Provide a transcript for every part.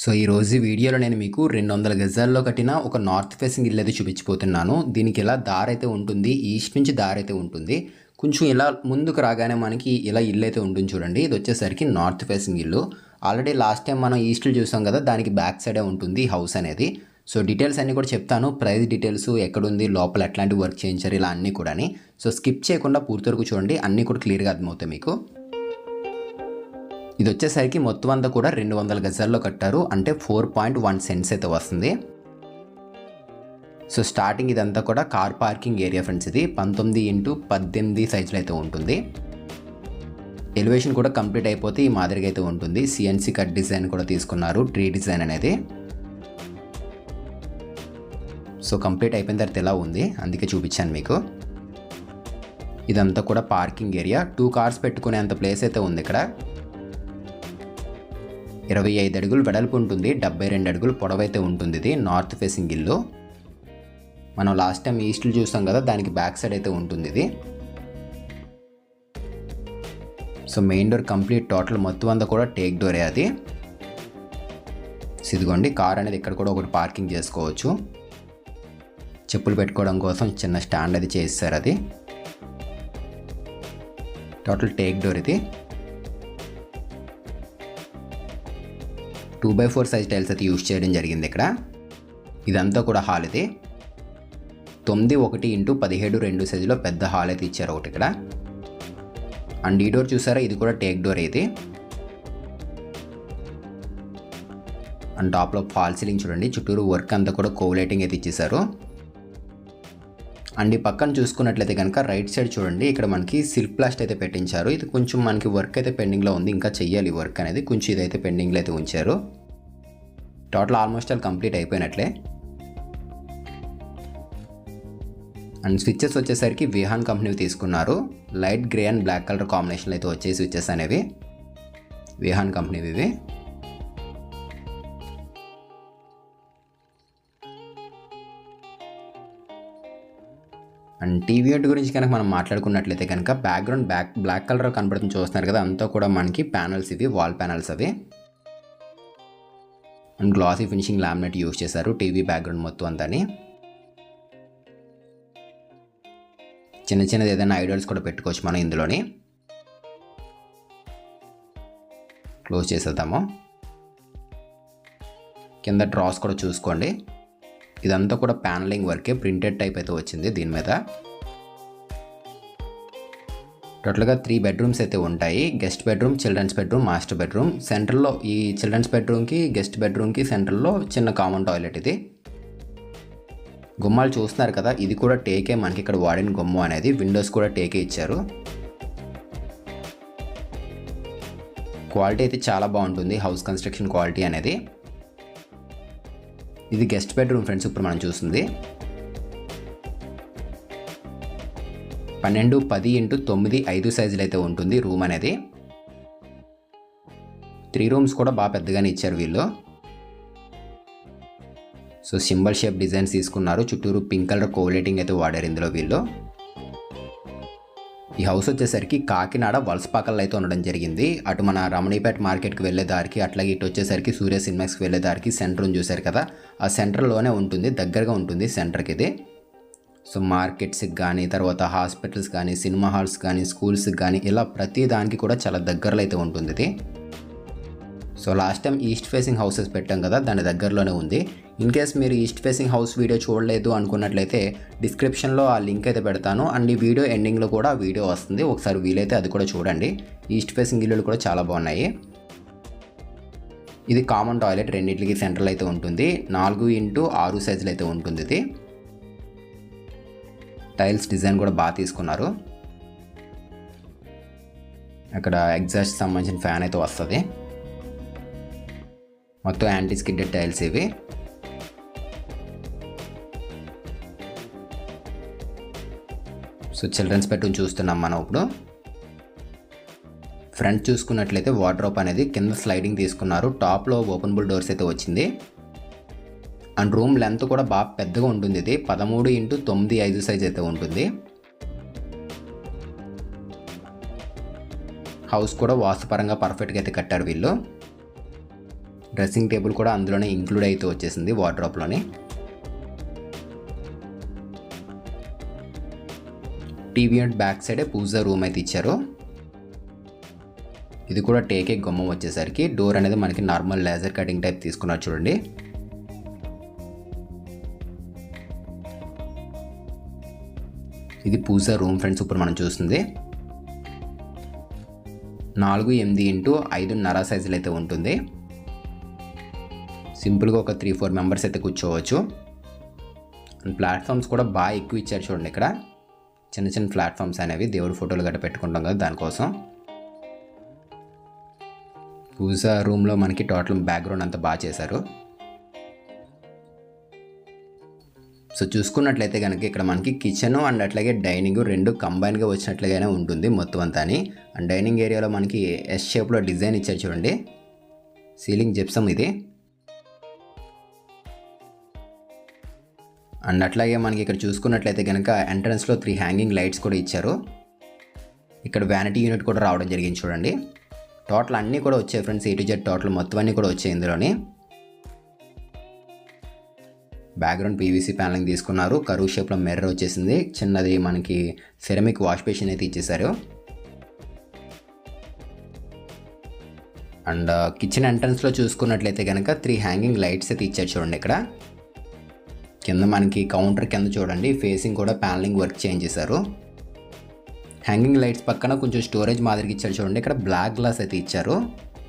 So ఈరోజు వీడియోలో నేను మీకు రెండు వందల గజాల్లో కట్టిన ఒక నార్త్ ఫేసింగ్ ఇల్లు అయితే చూపించిపోతున్నాను దీనికి ఇలా దారి అయితే ఉంటుంది ఈస్ట్ నుంచి దారి అయితే ఉంటుంది కొంచెం ఇలా ముందుకు రాగానే మనకి ఇలా ఇల్లు అయితే ఉంటుంది చూడండి. ఇది వచ్చేసరికి నార్త్ ఫేసింగ్ ఇల్లు. ఆల్రెడీ లాస్ట్ టైం మనం ఈస్ట్లో చూసాం కదా దానికి బ్యాక్ సైడే ఉంటుంది హౌస్ అనేది. సో డీటెయిల్స్ అన్నీ కూడా చెప్తాను ప్రైస్ డీటెయిల్స్ ఎక్కడుంది లోపల ఎట్లాంటి వర్క్ చేయించారు ఇలా అన్నీ కూడాని. సో స్కిప్ చేయకుండా పూర్తి వరకు చూడండి అన్నీ కూడా క్లియర్గా అర్థమవుతాయి మీకు. ఇది వచ్చేసరికి మొత్తం అంతా కూడా రెండు వందల గజాల్లో కట్టారు. అంటే ఫోర్ పాయింట్ వన్ సెంట్స్ అయితే వస్తుంది. సో స్టార్టింగ్ ఇదంతా కూడా కార్ పార్కింగ్ ఏరియా ఫ్రెండ్స్ ఇది. పంతొమ్మిది ఇంటూ పద్దెనిమిది సైజులో అయితే ఉంటుంది. ఎలివేషన్ కూడా కంప్లీట్ అయిపోతే ఈ మాదిరిగా అయితే ఉంటుంది. సిఎన్సి కట్ డిజైన్ కూడా తీసుకున్నారు. ట్రీ డిజైన్ అనేది. సో కంప్లీట్ అయిపోయిన తర్వాత ఎలా ఉంది? అందుకే చూపించాను మీకు. ఇదంతా కూడా పార్కింగ్ ఏరియా. టూ కార్స్ పెట్టుకునేంత ప్లేస్ అయితే ఉంది ఇక్కడ. ఇరవై ఐదు అడుగులు వెడల్పు ఉంటుంది డెబ్బై రెండు అడుగులు పొడవైతే ఉంటుంది ఇది నార్త్ ఫేసింగ్ ఇల్లు మనం లాస్ట్ టైం ఈస్ట్లు చూసాం కదా దానికి బ్యాక్ సైడ్ అయితే ఉంటుంది ఇది. So main door complete total మొత్తం అంతా కూడా టేక్ డోరే అది. ఇదిగోండి కార్ అనేది ఇక్కడ కూడా ఒకటి పార్కింగ్ చేసుకోవచ్చు. చెప్పులు పెట్టుకోవడం కోసం చిన్న స్టాండ్ అది చేస్తారు అది. టోటల్ టేక్ డోర్ ఇది. Two by four size tiles అయితే యూజ్ చేయడం జరిగింది ఇక్కడ. ఇదంతా కూడా హాల్ ఇది తొమ్మిది ఒకటి ఇంటూ పదిహేడు రెండు సైజులో పెద్ద హాల్ అయితే ఇచ్చారు ఒకటి ఇక్కడ. అండ్ ఈ డోర్ చూసారా? ఇది కూడా టేక్ డోర్ ఇది అండ్ టాప్లో ఫాల్ సీలింగ్ చూడండి. చుట్టూరు వర్క్ అంతా కూడా కోవ్ లైటింగ్ అయితే ఇచ్చేసారు అండ్ ఈ పక్కన చూసుకున్నట్లయితే కనుక రైట్ సైడ్ చూడండి ఇక్కడ మనకి సిల్క్ ప్లాస్ట్ అయితే పెట్టించారు. ఇది కొంచెం మనకి వర్క్ అయితే పెండింగ్లో ఉంది ఇంకా చెయ్యాలి వర్క్ అనేది. కొంచెం ఇదైతే పెండింగ్లో అయితే ఉంచారు. టోటల్ ఆల్మోస్ట్ ఆల్ కంప్లీట్ అయిపోయినట్లే. అండ్ స్విచ్చెస్ వచ్చేసరికి విహాన్ కంపెనీ తీసుకున్నారు. Light grey and black colour కాంబినేషన్లో అయితే వచ్చే స్విచ్చెస్ అనేవి. విహాన్ కంపెనీవి ఇవి. అండ్ టీవీ యూనిట్ గురించి కనుక మనం మాట్లాడుకున్నట్లయితే కనుక బ్యాక్గ్రౌండ్ బ్యాక్ బ్లాక్ కలర్ కనబడుతుంది చూస్తున్నారు కదా అంతా కూడా మనకి ప్యానల్స్ ఇవి వాల్ ప్యానల్స్ అవి. And glossy finishing laminate use చేశారు టీవీ బ్యాక్గ్రౌండ్ మొత్తం అంతాని. చిన్న చిన్నది ఏదైనా ఐడియాల్స్ కూడా పెట్టుకోవచ్చు మనం ఇందులోని. క్లోజ్ చేసేద్దాము. కింద డ్రాస్ కూడా చూసుకోండి. ఇదంతా కూడా ప్యానలింగ్ వర్కే ప్రింటెడ్ టైప్ అయితే వచ్చింది దీని మీద. టోటల్గా త్రీ బెడ్రూమ్స్ అయితే ఉంటాయి. Guest bedroom children's bedroom master bedroom. సెంటర్లో ఈ చిల్డ్రన్స్ బెడ్రూమ్కి గెస్ట్ బెడ్రూమ్కి సెంటర్లో చిన్న కామన్ టాయిలెట్ ఇది. గుమ్మాలు చూస్తున్నారు కదా ఇది కూడా టేకే మనకి ఇక్కడ వాడిన గుమ్మ అనేది. విండోస్ కూడా టేకే ఇచ్చారు. క్వాలిటీ అయితే చాలా బాగుంటుంది హౌస్ కన్స్ట్రక్షన్ క్వాలిటీ అనేది. ఇది గెస్ట్ బెడ్రూమ్ ఫ్రెండ్స్ ఇప్పుడు మనం చూస్తుంది. పన్నెండు పది ఇంటూ తొమ్మిది ఐదు సైజులు అయితే ఉంటుంది రూమ్ అనేది. త్రీ రూమ్స్ కూడా బాగా పెద్దగానే ఇచ్చారు వీళ్ళు. సో సింబల్ షేప్ డిజైన్స్ తీసుకున్నారు. చుట్టూరు పింక్ కలర్ కోలేటింగ్ అయితే వాడారు ఇందులో వీళ్ళు. ఈ హౌస్ వచ్చేసరికి కాకినాడ వలసపాకల్లో అయితే ఉండడం జరిగింది. అటు మన రమణీపేట మార్కెట్కి వెళ్ళే దారికి అట్లాగే ఇటు వచ్చేసరికి సూర్య సినిమాక్స్కి వెళ్ళే దారికి సెంటర్ చూశారు కదా? ఆ సెంటర్లోనే ఉంటుంది దగ్గరగా ఉంటుంది సెంటర్కి ఇది. సో మార్కెట్స్కి కానీ తర్వాత హాస్పిటల్స్ కానీ సినిమా హాల్స్ కానీ స్కూల్స్కి కానీ ఇలా ప్రతి దానికి కూడా చాలా దగ్గరలో అయితే ఉంటుంది ఇది. So last time east facing houses పెట్టాం కదా దాని దగ్గరలోనే ఉంది. ఇన్ కేస్ మీరు ఈస్ట్ ఫేసింగ్ హౌస్ వీడియో చూడలేదు అనుకున్నట్లయితే డిస్క్రిప్షన్లో ఆ లింక్ అయితే పెడతాను. అండ్ ఈ వీడియో ఎండింగ్లో కూడా వీడియో వస్తుంది. ఒకసారి వీలైతే అది కూడా చూడండి. ఈస్ట్ ఫేసింగ్ ఇల్లులు కూడా చాలా బాగున్నాయి. ఇది కామన్ టాయిలెట్ రెండింటికి సెంట్రల్ అయితే ఉంటుంది. నాలుగు ఇంటూ ఆరు సైజులు అయితే ఉంటుంది ఇది. టైల్స్ డిజైన్ కూడా బాగా తీసుకున్నారు. అక్కడ ఎగ్జాస్ట్ సంబంధించిన ఫ్యాన్ అయితే వస్తుంది. మొత్తం యాంటీ స్కిడ్డెడ్ టైల్స్ ఇవి. సో చిల్డ్రన్స్ బెడ్రూమ్ చూస్తున్నాం మనం ఇప్పుడు. ఫ్రంట్ చూసుకున్నట్లయితే వార్డ్రోప్ అనేది కింద స్లైడింగ్ తీసుకున్నారు. టాప్లో ఓపెనబుల్ డోర్స్ అయితే వచ్చింది. అండ్ రూమ్ లెంత్ కూడా బాగా పెద్దగా ఉంటుంది ఇది. పదమూడు ఇంటూ తొమ్మిది ఐదు సైజ్ అయితే ఉంటుంది. హౌస్ కూడా వాస్తుపరంగా పర్ఫెక్ట్గా అయితే కట్టారు వీళ్ళు. డ్రెస్సింగ్ టేబుల్ కూడా అందులోనే ఇంక్లూడ్ అయితే వచ్చేసింది వార్డ్రాప్లోనే టీవీ అండ్ బ్యాక్ సైడే పూజా రూమ్ అయితే ఇచ్చారు. ఇది కూడా టేకే గుమ్మం వచ్చేసరికి. డోర్ అనేది మనకి నార్మల్ లేజర్ కటింగ్ టైప్ తీసుకున్నారు చూడండి. ఇది పూజా రూమ్ ఫ్రెండ్స్ ఇప్పుడు మనం చూస్తుంది. నాలుగు ఎనిమిది ఇంటూ ఐదున్నర సైజులు అయితే ఉంటుంది. సింపుల్గా ఒక త్రీ ఫోర్ మెంబర్స్ అయితే కూర్చోవచ్చు. అండ్ ప్లాట్ఫామ్స్ కూడా బాగా ఎక్కువ ఇచ్చారు చూడండి ఇక్కడ. చిన్న చిన్న ప్లాట్ఫామ్స్ అనేవి దేవుడి ఫోటోలు గట్ట పెట్టుకుంటాం కదా దానికోసం. పూజ రూమ్లో మనకి టోటల్ బ్యాక్గ్రౌండ్ అంతా బాగా చేశారు. సో చూసుకున్నట్లయితే కనుక ఇక్కడ మనకి కిచెన్ అండ్ అట్లాగే డైనింగ్ రెండు కంబైన్గా వచ్చినట్లుగానే ఉంటుంది మొత్తం అంతా అండ్ డైనింగ్ ఏరియాలో మనకి ఎస్ షేప్లో డిజైన్ ఇచ్చారు చూడండి. సీలింగ్ జిప్సమ్ ఇది. అండ్ అట్లాగే మనకి ఇక్కడ చూసుకున్నట్లయితే కనుక ఎంట్రన్స్లో త్రీ హ్యాంగింగ్ లైట్స్ కూడా ఇచ్చారు. ఇక్కడ వ్యానిటీ యూనిట్ కూడా రావడం జరిగింది చూడండి. టోటల్ అన్నీ కూడా వచ్చాయి friends. A to Z total మొత్తం అన్నీ కూడా వచ్చాయి ఇందులోని. బ్యాక్గ్రౌండ్ పీవీసీ ప్యానలింగ్ తీసుకున్నారు. కరువు షేప్లో మిర్రర్ వచ్చేసింది. చిన్నది మనకి సెరమిక్ వాష్ బేసిన్ అయితే ఇచ్చేసారు. అండ్ uh, కిచెన్ ఎంట్రన్స్లో చూసుకున్నట్లయితే కనుక త్రీ హ్యాంగింగ్ లైట్స్ అయితే ఇచ్చారు చూడండి ఇక్కడ. కింద మనకి కౌంటర్ కింద చూడండి ఫేసింగ్ కూడా ప్యానలింగ్ వర్క్ చేంజ్ చేశారు హ్యాంగింగ్ లైట్స్ పక్కన కొంచెం స్టోరేజ్ మాదిరిగా ఇచ్చారు చూడండి ఇక్కడ బ్లాక్ గ్లాస్ అయితే ఇచ్చారు.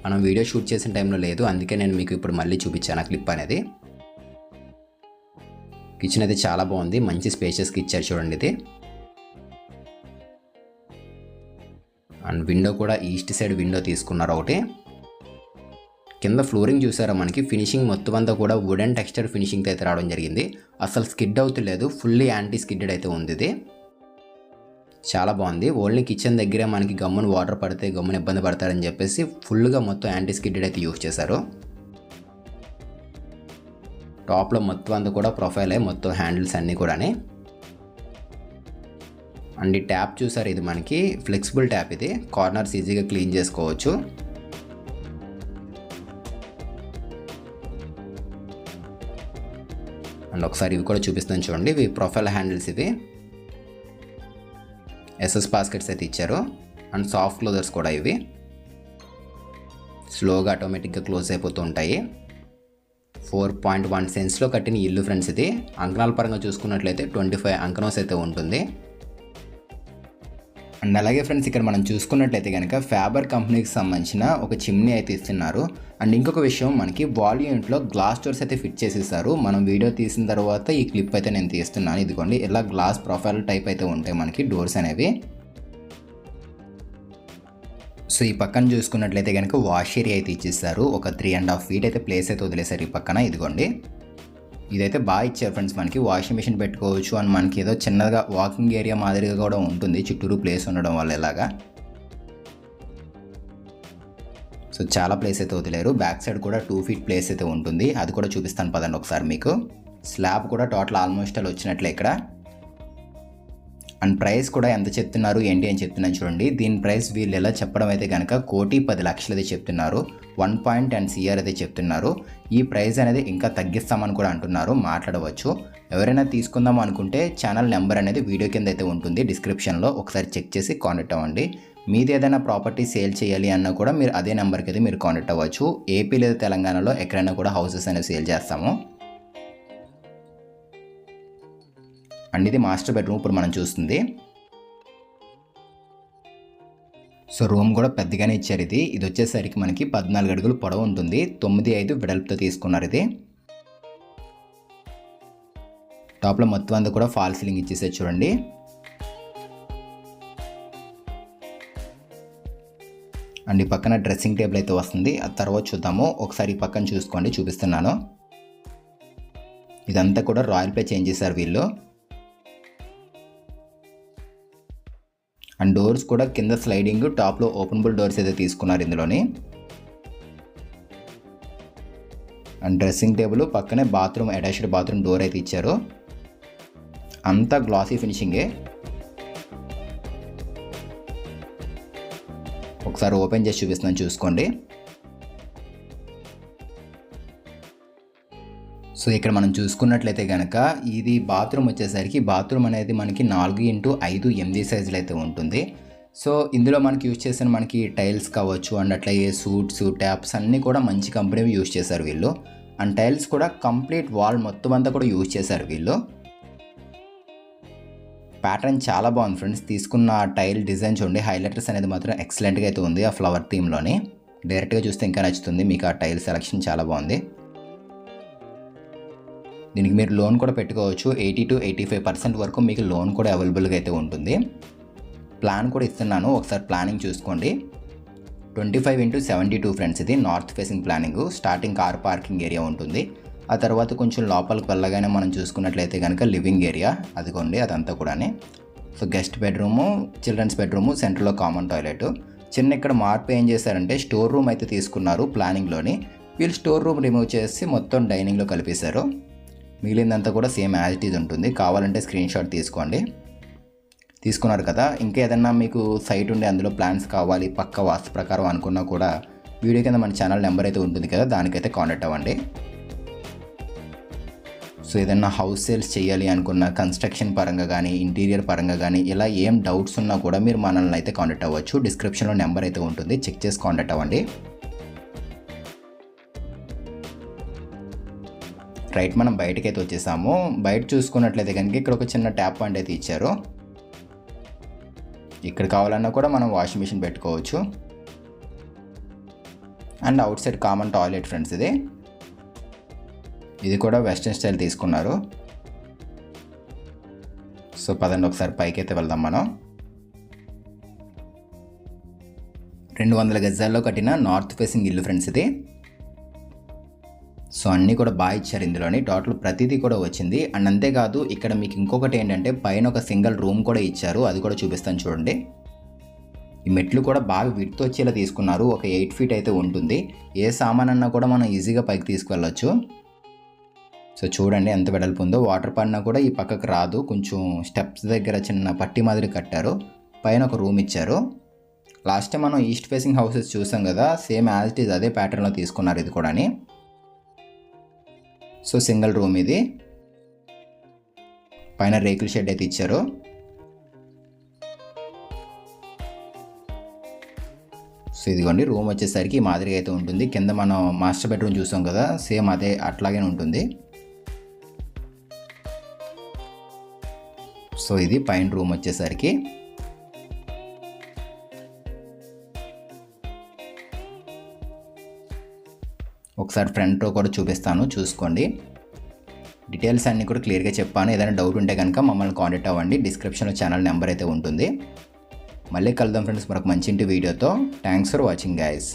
మనం వీడియో షూట్ చేసిన టైంలో లేదు అందుకే నేను మీకు ఇప్పుడు మళ్ళీ చూపించాను ఆ క్లిప్ అనేది. కిచెన్ అయితే చాలా బాగుంది మంచి స్పేషియస్కి ఇచ్చారు చూడండి ఇది. అండ్ విండో కూడా ఈస్ట్ సైడ్ విండో తీసుకున్నారు ఒకటి. కింద ఫ్లోరింగ్ చూసారా మనకి ఫినిషింగ్ మొత్తం అంతా కూడా వుడెన్ టెక్స్చర్ ఫినిషింగ్తో అయితే రావడం జరిగింది. అసలు స్కిడ్ అవుతలేదు ఫుల్లీ యాంటీ స్కిడ్డెడ్ అయితే ఉంది ఇది. చాలా బాగుంది. ఓన్లీ కిచెన్ దగ్గరే మనకి గమ్మున వాటర్ పడితే గమ్మున ఇబ్బంది పడతారని చెప్పేసి ఫుల్గా మొత్తం యాంటీ స్కిడ్డెడ్ అయితే యూజ్ చేశారు. టాప్లో మొత్తం అంతా కూడా ప్రొఫైలే మొత్తం హ్యాండిల్స్ అన్నీ కూడానే. అండ్ ఈ ట్యాప్ చూసారు ఇది మనకి? ఫ్లెక్సిబుల్ ట్యాప్ ఇది. కార్నర్స్ ఈజీగా క్లీన్ చేసుకోవచ్చు. అండ్ ఒకసారి ఇవి కూడా చూపిస్తాను చూడండి. ఇవి ప్రొఫైల్ హ్యాండిల్స్ ఇవి. ఎస్ఎస్ బాస్కెట్స్ అయితే ఇచ్చారు. అండ్ సాఫ్ట్ క్లోజర్స్ కూడా ఇవి. స్లోగా ఆటోమేటిక్గా క్లోజ్ అయిపోతూ ఉంటాయి. ఫోర్ పాయింట్ వన్ సెన్స్లో కట్టిన ఇల్లు ఫ్రెండ్స్ ఇది. అంకణాల పరంగా చూసుకున్నట్లయితే ట్వంటీ ఫైవ్ అంకనోస్ అయితే ఉంటుంది. అండ్ అలాగే ఫ్రెండ్స్ ఇక్కడ మనం చూసుకున్నట్లయితే కనుక ఫ్యాబర్ కంపెనీకి సంబంధించిన ఒక చిమ్నీ అయితే ఇస్తున్నారు. అండ్ ఇంకొక విషయం మనకి వాల్ యూనిట్లో గ్లాస్ డోర్స్ అయితే ఫిట్ చేసేసారు. మనం వీడియో తీసిన తర్వాత ఈ క్లిప్ అయితే నేను తీస్తున్నాను. ఇదిగోండి ఇలా గ్లాస్ ప్రొఫైల్ టైప్ అయితే ఉంటాయి మనకి డోర్స్ అనేవి. సో ఈ పక్కన చూసుకున్నట్లయితే కనుక వాష్ ఏరియా అయితే ఇచ్చేస్తారు ఒక త్రీ అండ్ హాఫ్ ఫీట్ అయితే ప్లేస్ అయితే వదిలేసారు ఈ పక్కన. ఇదిగోండి. ఇదైతే బాగా ఇచ్చారు ఫ్రెండ్స్ మనకి వాషింగ్ మిషన్ పెట్టుకోవచ్చు అండ్ మనకి ఏదో చిన్నగా వాకింగ్ ఏరియా మాదిరిగా కూడా ఉంటుంది. చుట్టూరు ప్లేస్ ఉండడం వల్ల ఇలాగా సో చాలా ప్లేస్ అయితే వదిలేరు. బ్యాక్ సైడ్ కూడా టూ ఫీట్ ప్లేస్ అయితే ఉంటుంది. అది కూడా చూపిస్తాను పదండి ఒకసారి మీకు. స్లాబ్ కూడా టోటల్ ఆల్మోస్ట్ అలా వచ్చినట్లే ఇక్కడ. అండ్ ప్రైస్ కూడా ఎంత చెప్తున్నారు ఏంటి అని చెప్తున్నాను చూడండి. దీని ప్రైస్ వీళ్ళు ఎలా చెప్పడం అయితే కనుక కోటి పది లక్షలు అయితే చెప్తున్నారు వన్ పాయింట్ టెన్ సిఆర్ అయితే చెప్తున్నారు. ఈ ప్రైస్ అనేది ఇంకా తగ్గిస్తామని కూడా అంటున్నారు మాట్లాడవచ్చు. ఎవరైనా తీసుకుందాం అనుకుంటే ఛానల్ నెంబర్ అనేది వీడియో కింద అయితే ఉంటుంది డిస్క్రిప్షన్లో ఒకసారి చెక్ చేసి కాంటాక్ట్ అవ్వండి. మీది ఏదైనా ప్రాపర్టీ సేల్ చేయాలి అన్నా కూడా మీరు అదే నెంబర్కి అయితే మీరు కాంటాక్ట్ అవ్వచ్చు. ఏపీ లేదా తెలంగాణలో ఎక్కడైనా కూడా హౌసెస్ అనేవి సేల్ చేస్తాము. అండ్ ఇది మాస్టర్ బెడ్రూమ్ ఇప్పుడు మనం చూస్తుంది. సో రూమ్ కూడా పెద్దగానే ఇచ్చారు ఇది. ఇది వచ్చేసరికి మనకి పద్నాలుగు అడుగులు పొడవు ఉంటుంది. తొమ్మిది ఐదు వెడల్పుతో తీసుకున్నారు ఇది. టాప్లో మొత్తం అంతా కూడా ఫాల్ సీలింగ్ ఇచ్చేసారు చూడండి. అండ్ ఈ పక్కన డ్రెస్సింగ్ టేబుల్ అయితే వస్తుంది. ఆ తర్వాత చూద్దాము. ఒకసారి ఈ పక్కన చూసుకోండి చూపిస్తున్నాను. ఇదంతా కూడా రాయల్ పే చేంజ్ చేశారు వీళ్ళు. అండ్ డోర్స్ కూడా కింద స్లైడింగ్ టాప్లో ఓపెనబుల్ డోర్స్ అయితే తీసుకున్నారు ఇందులోని. అండ్ డ్రెస్సింగ్ టేబుల్ పక్కనే బాత్రూమ్ అటాచ్డ్ బాత్రూమ్ డోర్ అయితే ఇచ్చారు. అంతా గ్లాసీ ఫినిషింగే ఒకసారి ఓపెన్ చేసి చూపిస్తున్నాను చూసుకోండి. సో ఇక్కడ మనం చూసుకున్నట్లయితే కనుక ఇది బాత్రూమ్ వచ్చేసరికి బాత్రూమ్ అనేది మనకి నాలుగు ఇంటూ ఐదు ఎనిమిది సైజులు అయితే ఉంటుంది. సో ఇందులో మనకి యూజ్ చేసిన మనకి టైల్స్ కావచ్చు అండ్ అట్లాగే సూట్స్ ట్యాప్స్ అన్నీ కూడా మంచి కంపెనీ యూజ్ చేశారు వీళ్ళు. అండ్ టైల్స్ కూడా కంప్లీట్ వాల్ మొత్తం అంతా కూడా యూజ్ చేశారు వీళ్ళు. ప్యాటర్న్ చాలా బాగుంది ఫ్రెండ్స్. తీసుకున్న టైల్ డిజైన్ చూడండి హైలైటర్స్ అనేది మాత్రం ఎక్సలెంట్గా అయితే ఉంది ఆ ఫ్లవర్ థీమ్లోని డైరెక్ట్గా చూస్తే ఇంకా నచ్చుతుంది. మీకు ఆ టైల్ సెలక్షన్ చాలా బాగుంది. దీనికి మీరు లోన్ కూడా పెట్టుకోవచ్చు. Eighty to eighty five percent వరకు మీకు లోన్ కూడా అవైలబుల్గా అయితే ఉంటుంది. ప్లాన్ కూడా ఇస్తున్నాను. ఒకసారి ప్లానింగ్ చూసుకోండి. Twenty five into seventy two friends ఇది north facing planning. Starting car parking area ఉంటుంది. ఆ తర్వాత కొంచెం లోపలికి వెళ్ళగానే మనం చూసుకున్నట్లయితే కనుక లివింగ్ ఏరియా అదిగోండి అదంతా కూడానే. So guest bedroom children's bedroom సెంటర్లో కామన్ టాయిలెట్. చిన్న ఇక్కడ మార్పు ఏం చేశారంటే స్టోర్ రూమ్ అయితే తీసుకున్నారు ప్లానింగ్లోని. వీళ్ళు స్టోర్ రూమ్ రిమూవ్ చేసి మొత్తం డైనింగ్లో కలిపేశారు. మిగిలిందంతా కూడా సేమ్ యాజ్ ఇట్ ఈజ్ ఉంటుంది. కావాలంటే స్క్రీన్ షాట్ తీసుకోండి. తీసుకున్నారు కదా. ఇంకా ఏదన్నా మీకు సైట్ ఉండి అందులో ప్లాన్స్ కావాలి పక్క వాస్తు ప్రకారం అనుకున్నా కూడా వీడియో కింద మన ఛానల్ నెంబర్ అయితే ఉంటుంది కదా దానికైతే కాంటాక్ట్ అవ్వండి. సో ఏదన్నా హౌస్ సేల్స్ చేయాలి అనుకున్న కన్స్ట్రక్షన్ పరంగా కానీ ఇంటీరియర్ పరంగా కానీ ఇలా ఏం డౌట్స్ ఉన్నా కూడా మీరు మనల్ని అయితే కాంటాక్ట్ అవ్వచ్చు. డిస్క్రిప్షన్లో నెంబర్ అయితే ఉంటుంది. చెక్ చేసి కాంటాక్ట్ అవ్వండి. రైట్ మనం బయటకి అయితే వచ్చేసాము. బయట చూసుకున్నట్లయితే కనుక ఇక్కడ ఒక చిన్న ట్యాప్ పాయింట్ అయితే ఇచ్చారు. ఇక్కడ కావాలన్నా కూడా మనం వాషింగ్ మిషన్ పెట్టుకోవచ్చు. And outside common toilet friends ఇది. ఇది కూడా వెస్ట్రన్ స్టైల్ తీసుకున్నారు. సో పదండి ఒకసారి పైకి అయితే వెళ్దాం మనం. రెండు వందల గజాల్లో కట్టిన నార్త్ ఫేసింగ్ ఇల్లు ఫ్రెండ్స్ ఇది. సో అన్నీ కూడా బాగా ఇచ్చారు ఇందులోని. టోటల్ ప్రతిదీ కూడా వచ్చింది. అండ్ అంతేకాదు ఇక్కడ మీకు ఇంకొకటి ఏంటంటే పైన ఒక సింగిల్ రూమ్ కూడా ఇచ్చారు. అది కూడా చూపిస్తాను చూడండి. ఈ మెట్లు కూడా బాగా విడ్త్ వచ్చేలా తీసుకున్నారు. ఒక ఎయిట్ ఫీట్ అయితే ఉంటుంది. ఏ సామాన్ అన్నా కూడా మనం ఈజీగా పైకి తీసుకెళ్ళచ్చు సో చూడండి ఎంత వెడల్పు ఉందో. వాటర్ పడినా కూడా ఈ పక్కకు రాదు. కొంచెం స్టెప్స్ దగ్గర చిన్న పట్టి మాదిరి కట్టారు. పైన ఒక రూమ్ ఇచ్చారు. లాస్ట్ టైం మనం ఈస్ట్ ఫేసింగ్ హౌసెస్ చూసాం కదా. సేమ్ యాజ్ ఇట్ ఈజ్ అదే ప్యాటర్న్లో తీసుకున్నారు ఇది కూడాని. సో సింగిల్ రూమ్ ఇది. పైన రేకుల షెడ్ అయితే ఇచ్చారు. సో ఇదిగోండి రూమ్ వచ్చేసరికి మాదిరిగా అయితే ఉంటుంది. కింద మనం మాస్టర్ బెడ్రూమ్ చూసాం కదా సేమ్ అదే అట్లాగే ఉంటుంది. సో ఇది పైన రూమ్ వచ్చేసరికి. ఒకసారి ఫ్రంట్ కూడా చూపిస్తాను చూసుకోండి. డీటెయిల్స్ అన్నీ కూడా క్లియర్గా చెప్పాను. ఏదైనా డౌట్ ఉంటే కనుక మమ్మల్ని కాంటాక్ట్ అవ్వండి. డిస్క్రిప్షన్లో ఛానల్ నెంబర్ అయితే ఉంటుంది. మళ్ళీ కలుద్దాం ఫ్రెండ్స్ మరొక మంచి ఇంటి వీడియోతో. Thanks for watching guys